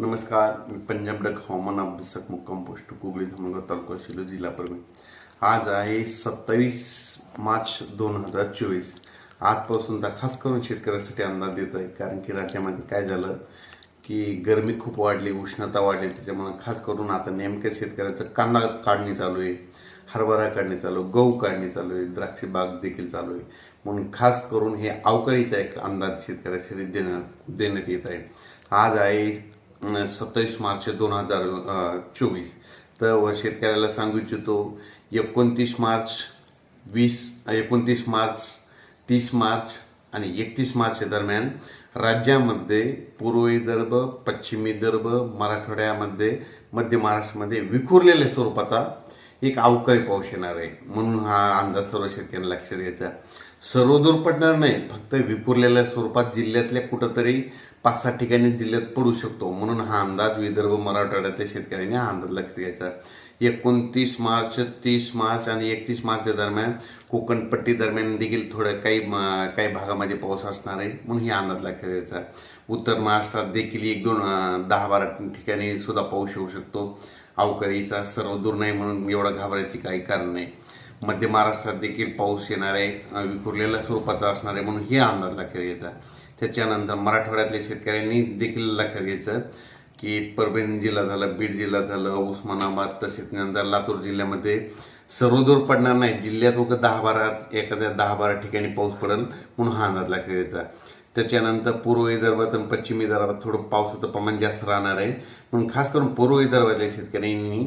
नमस्कार मी पंजाब डक हवामान अभ्यासक मुक्काम पोस्ट कुगळी धमणगाव तालुका शिलो जिल्हा परभणी. आज आहे सत्तावीस मार्च दोन हजार चोवीस. आजपासूनचा खास करून शेतकऱ्यासाठी अंदाज देत आहे कारण की राज्यामध्ये काय झालं की गरमी खूप वाढली उष्णता वाढली त्याच्यामुळे खास करून आता नेमक्या शेतकऱ्याचं कांदा काढणी चालू आहे हरभरा काढणी चालू गहू काढणी चालू आहे द्राक्ष बाग देखील चालू आहे. म्हणून खास करून हे अवकाळीचा एक अंदाज शेतकऱ्यासाठी देण्यात देण्यात येत आहे. आज आहे सत्तावीस मार्च दोन हजार चोवीस. तर शेतकऱ्याला सांगू इच्छितो एकोणतीस मार्च वीस एकोणतीस मार्च तीस मार्च आणि एकतीस मार्च दरम्यान राज्यामध्ये पूर्व विदर्भ पश्चिम विदर्भ मराठवाड्यामध्ये मध्य महाराष्ट्रामध्ये विखुरलेल्या स्वरूपाचा एक अवकाळी पाऊस येणार आहे. म्हणून हा अंदाज सर्व शेतकऱ्यांना लक्षात घ्यायचा. सर्वदूर पडणार नाही. फक्त विखुरलेल्या स्वरूपात जिल्ह्यातल्या कुठंतरी पाच सहा ठिकाणी जिल्ह्यात पडू शकतो. म्हणून हा अंदाज विदर्भ मराठवाड्यातल्या शेतकऱ्यांनी हा अंदाज लक्षात घ्यायचा. एकोणतीस मार्च तीस मार्च आणि एकतीस मार्च दरम्यान कोकणपट्टी दरम्यान देखील थोडं काही काही भागामध्ये पाऊस असणार आहे. म्हणून ही अंदाज लक्षात घ्यायचा. उत्तर महाराष्ट्रात देखील एक दोन दहा बारा ठिकाणी सुद्धा पाऊस येऊ शकतो. अवकाळीचा सर्व दूर नाही म्हणून एवढं घाबरायची काही कारण नाही. मध्य महाराष्ट्रात देखील पाऊस येणार आहे विखुरलेल्या स्वरूपाचा असणार आहे म्हणून हे अंदाज लक्षात घ्यायचा त्याच्यानंतर मराठवाड्यातल्या शेतकऱ्यांनी देखील लक्षात घ्यायचं की परभणी जिल्हा झाला बीड जिल्हा झालं उस्मानाबाद तसेच नंतर लातूर जिल्ह्यामध्ये सर्वदूर पडणार नाही. जिल्ह्यात वगैरे दहा बारा एखाद्या दहा बारा ठिकाणी पाऊस पडेल म्हणून हा अंदाज लक्षात घ्यायचा त्याच्यानंतर पूर्व विदर्भात आणि पश्चिम विदर्भात थोडं पावसाचं प्रमाण जास्त राहणार आहे. म्हणून खास करून पूर्व विदर्भातल्या शेतकऱ्यांनी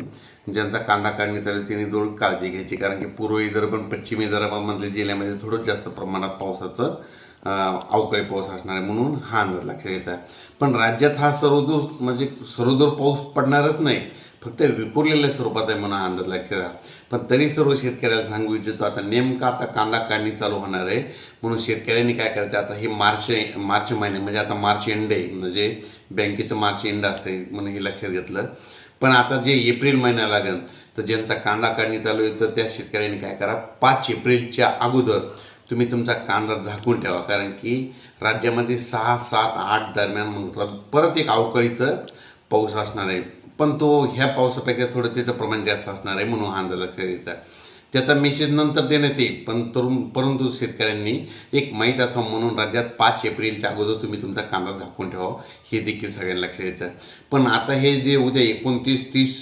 ज्यांचा कांदा काढणी चालू आहे, त्यांनी थोडी काळजी घ्यायची. कारण की पूर्व विदर्भ आणि पश्चिम विदर्भामधल्या जिल्ह्यामध्ये थोडं जास्त प्रमाणात पावसाचं अवकाळी पाऊस असणार आहे म्हणून हा अंदाज लक्षात घ्यायचा पण राज्यात हा सर्वदूर म्हणजे सर्वदूर पाऊस पडणारच नाही. फक्त विखुरलेल्या स्वरूपात आहे म्हणून हा अंदाज लक्षात राहा. पण तरी सर्व शेतकऱ्याला सांगू इच्छितो आता नेमका आता कांदा काढणी चालू होणार आहे. म्हणून शेतकऱ्यांनी काय करायचं आता हे मार्च मार्च महिने म्हणजे आता मार्च एंड आहे. म्हणजे बँकेचं मार्च एंड असते म्हणून हे लक्षात घेतलं. पण आता जे एप्रिल महिना लागेल तर ज्यांचा कांदा काढणी चालू आहे तर त्या शेतकऱ्यांनी काय करा पाच एप्रिलच्या अगोदर तुम्ही तुमचा कांदा झाकून ठेवा कारण की राज्यामध्ये सहा सात आठ दरम्यान मग परत एक अवकाळीचं पाऊस असणार आहे. पण तो ह्या पावसापेक्षा थोडं त्याचं प्रमाण जास्त असणार आहे म्हणून हा अंदाज लक्षात घ्यायचा. त्याचा मेसेज नंतर देण्यात येईल पण तरुण परंतु शेतकऱ्यांनी एक माहीत असावं म्हणून राज्यात पाच एप्रिलच्या अगोदर तुम्ही तुमचा कांदा झाकून ठेवा हे देखील सगळ्यांना लक्षात द्यायचं पण आता हे जे उद्या एकोणतीस तीस